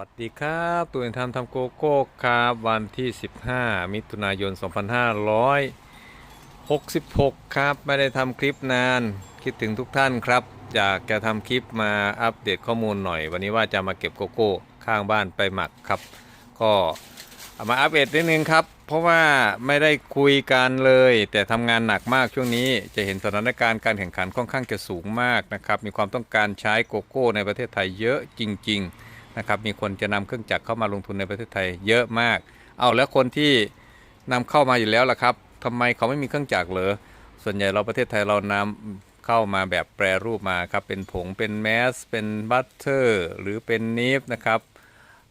วัสดีครับตูนทำทำโกโก้ครับวันที่ 15 มิถุนายน 2566 ครับ ไม่ได้ทำคลิปนาน คิดถึงทุกท่านครับ อยากจะทำคลิปมาอัปเดตข้อมูลหน่อย วันนี้ว่าจะมาเก็บโกโก้ข้างบ้านไปหมักครับ ก็เอามาอัปเดตนิดนึงครับ เพราะว่าไม่ได้คุยกันเลย แต่ทำงานหนักมากช่วงนี้จะเห็นสถานการณ์การแข่งขันค่อนข้างจะสูงมากนะครับมีความต้องการใช้โกโก้ในประเทศไทยเยอะจริง ๆ นะครับมีคนจะนำเครื่องจักรเข้ามาลงทุนในประเทศไทยเยอะมาก เอาแล้วคนที่นำเข้ามาอยู่แล้วล่ะครับทำไมเขาไม่มีเครื่องจักรเหรอส่วนใหญ่เราประเทศไทยเรานำเข้ามาแบบแปรรูปมาครับเป็นผงเป็นแมส เป็นบัตเตอร์หรือเป็นนีฟนะครับ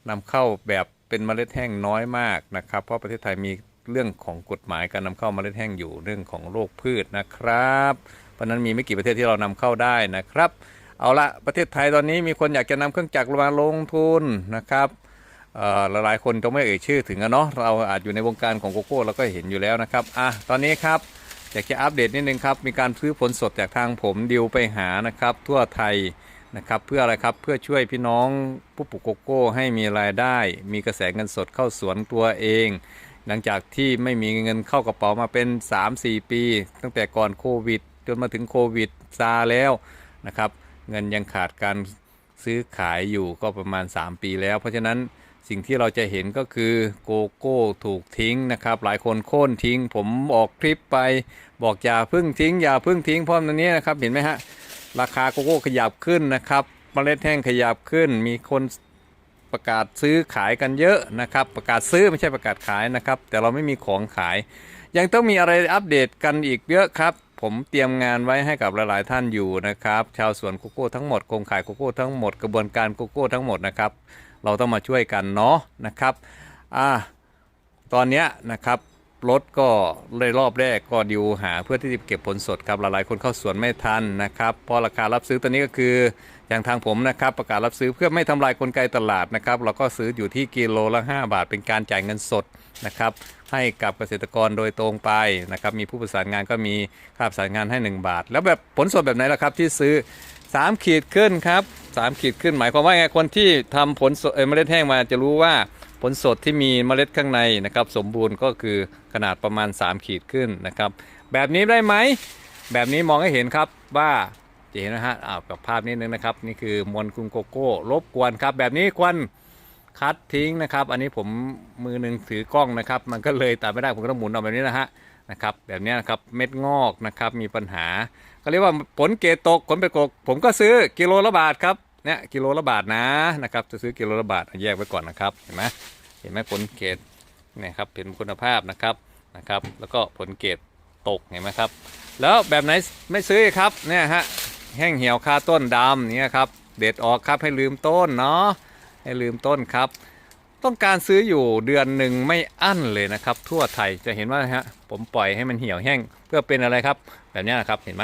นำเข้าแบบเป็นเมล็ดแห้งน้อยมากนะครับ เพราะประเทศไทยมีเรื่องของกฎหมายการนำเข้าเมล็ดแห้งอยู่เรื่องของโรคพืชนะครับ เพราะฉะนั้นมีไม่กี่ประเทศที่เรานำเข้าได้นะครับ เอาละประเทศไทยตอนนี้มีคนอยากจะนำเครื่องจักรมาลงทุนนะครับหลายๆคนต้องไม่เอ่ยชื่อถึงอะเนาะเราอาจอยู่ในวงการของโกโก้เราก็เห็นอยู่แล้วนะครับอะตอนนี้ครับอยากจะอัปเดตนิดนึงครับมีการซื้อผลสดจากทางผมดิวไปหานะครับทั่วไทยนะครับเพื่ออะไรครับเพื่อช่วยพี่น้องผู้ปลูกโกโก้ให้มีรายได้ มีกระแสเงินสดเข้าสวนตัวเอง หลังจากที่ไม่มีเงินเข้ากระเป๋ามาเป็น 3-4 ปี ตั้งแต่ก่อนโควิด จนมาถึงโควิดซาแล้วนะครับ เงินยังขาดการซื้อขายอยู่ก็ประมาณ 3 ปีแล้ว เพราะฉะนั้นสิ่งที่เราจะเห็นก็คือโกโก้ถูกทิ้งนะครับ หลายคนโค่นทิ้ง ผมออกคลิปไป บอกอย่าพึ่งทิ้งอย่าพึ่งทิ้งเพราะตอนนี้นะครับเห็นไหมฮะราคาโกโก้ขยับขึ้นนะครับเมล็ดแห้งขยับขึ้น มีคนประกาศซื้อขายกันเยอะนะครับ ประกาศซื้อไม่ใช่ประกาศขายนะครับ แต่เราไม่มีของขาย ยังต้องมีอะไรอัปเดตกันอีกเยอะครับ ผมเตรียมงานไว้ให้กับหลายๆท่านอยู่นะครับ ชาวสวนโกโก้ทั้งหมดโครงข่ายโกโก้ทั้งหมดกระบวนการโกโก้ทั้งหมดนะครับ เราต้องมาช่วยกันเนาะนะครับอ่าตอนนี้นะครับ รถก็เลยรอบแรกก็ดิวหาเพื่อที่จะเก็บผลสดครับหลายๆคนเข้าสวนไม่ทันนะครับเพราะราคารับซื้อตอนนี้ก็คืออย่างทางผมนะครับประกาศรับซื้อเพื่อไม่ทำลายกลไกตลาดนะครับเราก็ซื้ออยู่ที่กิโลละ 5 บาท เป็นการจ่ายเงินสดนะครับให้กับเกษตรกรโดยตรงไปนะครับมีผู้ประสานงานก็มีค่าประสานงานให้ 1 บาท แล้วแบบผลสดแบบไหนล่ะครับที่ซื้อ 3ขีดขึ้นครับ3ขีดขึ้นหมายความว่าไงคนที่ทำผลสดเออเมล็ดแห้งมาจะรู้ว่าผลสดที่มีเมล็ดข้างในนะครับ สมบูรณ์ก็คือขนาดประมาณ 3 ขีดขึ้นนะครับ แบบนี้ได้ไหมแบบนี้มองให้เห็นครับว่าจะเห็นนะฮะอ้าวกับภาพนิดนึงนะครับ นี่คือมวลกรุงโกโก้รบกวนครับ แบบนี้ควรคัดทิ้งนะครับ อันนี้ผมมือหนึ่งถือกล้องนะครับ มันก็เลยตัดไม่ได้ผมก็ต้องหมุนเอาแบบนี้นะฮะ นะครับแบบนี้นะครับเม็ดงอกนะครับมีปัญหาก็เรียกว่าผลเกตตกผลเป็นกกผมก็ซื้อกิโลละบาทครับเนี่ยกิโลละบาทนะนะครับจะซื้อกิโลละบาทแยกไว้ก่อนนะครับเห็นไหมเห็นไหมผลเกตเนี่ยครับเป็นคุณภาพนะครับนะครับ แล้วก็ผลเกตตกเห็นไหมครับ แล้วแบบไหนไม่ซื้อครับเนี่ยฮะแห้งเหี่ยวคาต้นดำเนี่ยครับเด็ดออกครับให้ลืมต้นเนาะให้ลืมต้นครับ ต้องการซื้ออยู่เดือนหนึ่งไม่อั้นเลยนะครับ ทั่วไทยจะเห็นว่าฮะผมปล่อยให้มันเหี่ยวแห้ง เพื่อเป็นอะไรครับ แบบนี้นะครับเห็นไหม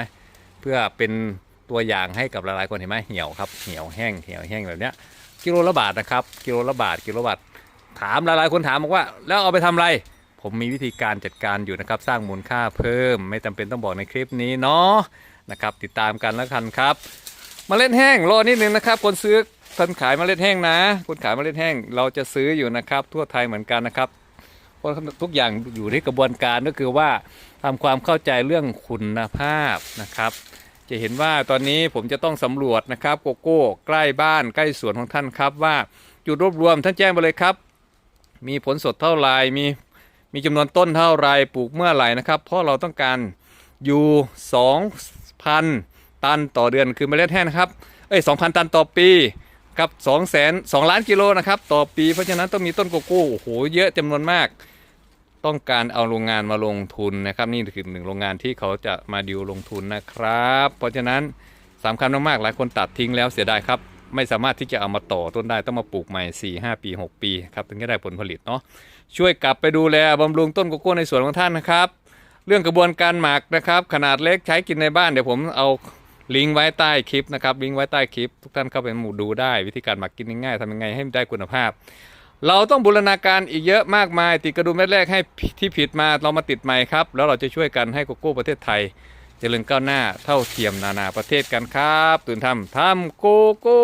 เพื่อเป็นตัวอย่างให้กับหลายๆคนเห็นไหมเหี่ยวครับเหี่ยวแห้งเหี่ยวแห้งแบบนี้กิโลละบาทนะครับกิโลละบาทกิโลละบาทถามหลายๆคนถามบอกว่า แล้วเอาไปทำอะไร ผมมีวิธีการจัดการอยู่นะครับ สร้างมูลค่าเพิ่ม ไม่จำเป็นต้องบอกในคลิปนี้เนาะนะครับ ติดตามกันแล้วกันครับมาเล็ดแห้งรอนิดนึงนะครับคนซื้อ คนขายเมล็ดแห้งนะ คนขายเมล็ดแห้งเราจะซื้ออยู่นะครับ ทั่วไทยเหมือนกันนะครับเพราะทุกอย่างอยู่ที่กระบวนการก็คือว่าทำความเข้าใจเรื่องคุณภาพนะครับ จะเห็นว่าตอนนี้ผมจะต้องสำรวจนะครับโกโก้ใกล้บ้านใกล้สวนของท่านครับ ว่าจุดรวบรวมท่านแจ้งไปเลยครับ มีผลสดเท่าไหรมีมีจำนวนต้นเท่าไรปลูกเมื่อไหร่นะครับ เพราะเราต้องการอยู่ 2,000 ตันต่อเดือนคือเมล็ดแห้งนะครับ เอ้ย 2,000 ตันต่อปี กับ2แสน2ล้านกิโลนะครับ ต่อปีเพราะฉะนั้นต้องมีต้นโกโก้โอ้โหเยอะจำนวนมาก ต้องการเอาโรงงานมาลงทุนนะครับ นี่คือหนึ่งโรงงานที่เขาจะมาดิวลงทุนนะครับ เพราะฉะนั้นสำคัญมากๆหลายคนตัดทิ้งแล้วเสียดายครับไม่สามารถที่จะเอามาต่อต้นได้ต้องมาปลูกใหม่ 4 5 ปี 6 ปีครับถึงจะได้ผลผลิตเนาะช่วยกลับไปดูแลบำรุงต้นโกโก้ในสวนของท่านนะครับ เรื่องกระบวนการหมักนะครับ ขนาดเล็กใช้กินในบ้านเดี๋ยวผมเอา ลิงก์ไว้ใต้คลิปนะครับลิงก์ไว้ใต้คลิป ทุกท่านเข้าไปหมู่ดูได้ วิธีการหมักกินง่ายๆทำยังไงให้ได้คุณภาพ เราต้องบูรณาการอีกเยอะมากมาย ติดกระดุมเม็ดแรกให้ที่ผิดมาเรามาติดใหม่ครับ แล้วเราจะช่วยกันให้โกโก้ประเทศไทยเจริญก้าวหน้าเท่าเทียมนานาประเทศกันครับ ตื่นทำทำโกโก้